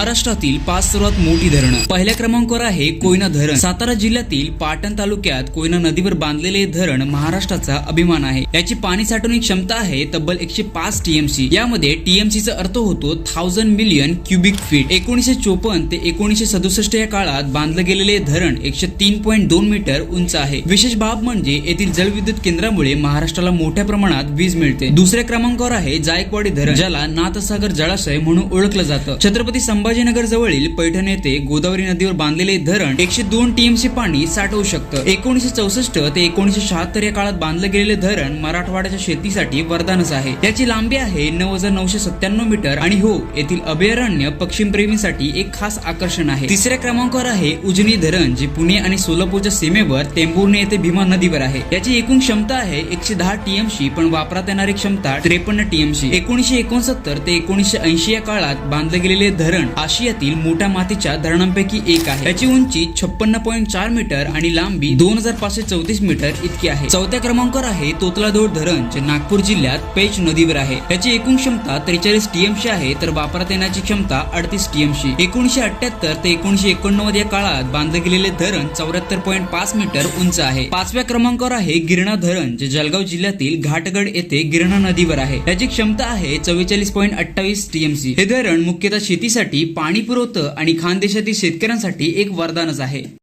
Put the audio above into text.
महाराष्ट्रातील पाच सर्वात मोठी धरणं. पहिल्या क्रमांकावर आहे कोयना धरण. सातारा जिल्ह्यातील पाटण तालुक्यात कोयना नदीवर बांधलेले धरण महाराष्ट्राचा अभिमान आहे. याची पाणी साठवणी क्षमता आहे तब्बल एकशे पाच टीएमसी. यामध्ये टीएमसी चा अर्थ होतो थाउजंड मिलियन क्युबिक फीट एकोणीशे चोपन्न ते एकोणीशे सदुसष्ट या काळात बांधलं गेलेले धरण एकशे तीन पॉईंट दोन मीटर उंच आहे. विशेष बाब म्हणजे येथील जलविद्युत केंद्रामुळे महाराष्ट्राला मोठ्या प्रमाणात वीज मिळते. दुसऱ्या क्रमांकावर आहे जायकवाडी धरण ज्याला नाथसागर जलाशय म्हणून ओळखलं जातं. छत्रपती संभाजीनगर जवळील पैठण येथे गोदावरी नदीवर बांधलेले धरण एकशे दोन टीएमसी पाणी साठवू शकतं. एकोणीसशे चौसष्ट ते एकोणीसशे शहात्तर या काळात बांधलं गेलेले धरण मराठवाड्याच्या शेतीसाठी वरदानच आहे. याची लांबी आहे नऊ हजार नऊशे सत्त्याण्णव मीटर आणि हो येथील अभयारण्य पक्षीप्रेमीसाठी एक खास आकर्षण आहे. तिसऱ्या क्रमांकावर आहे उजनी धरण जे पुणे आणि सोलापूरच्या सीमेवर टेंभुर्णी येथे भीमा नदीवर आहे. याची एकूण क्षमता आहे एकशे दहा टीएमसी पण वापरात येणारी क्षमता त्रेपन्न टीएमसी. एकोणीशे एकोणसत्तर ते एकोणीशे ऐंशी या काळात बांधले गेलेले धरण आशियातील मोठ्या मातीच्या धरणांपैकी एक आहे. याची उंची छप्पन्न पॉईंट चार मीटर आणि लांबी दोन हजार पाचशे चौतीस मीटर इतकी आहे. चौथ्या क्रमांकावर आहे तोतलादोड धरण जे नागपूर जिल्ह्यात पेच नदीवर आहे. याची एकूण क्षमता त्रेचाळीस टीएमसी आहे तर वापरात येण्याची क्षमता अडतीस टीएमसी एकोणीशे अठ्याहत्तर ते एकोणीशे एकोणनव्वद या काळात बांधले गेलेले धरण चौऱ्याहत्तर पॉईंट पाच मीटर उंच आहे. पाचव्या क्रमांकावर आहे गिरणा धरण जे जळगाव जिल्ह्यातील घाटगड येथे गिरणा नदीवर आहे. याची क्षमता आहे चव्वेचाळीस पॉईंट अठ्ठावीस टीएमसी हे धरण मुख्यतः शेतीसाठी पाणी पुरवतं आणि खानदेशातील शेतकऱ्यांसाठी एक वरदानच आहे.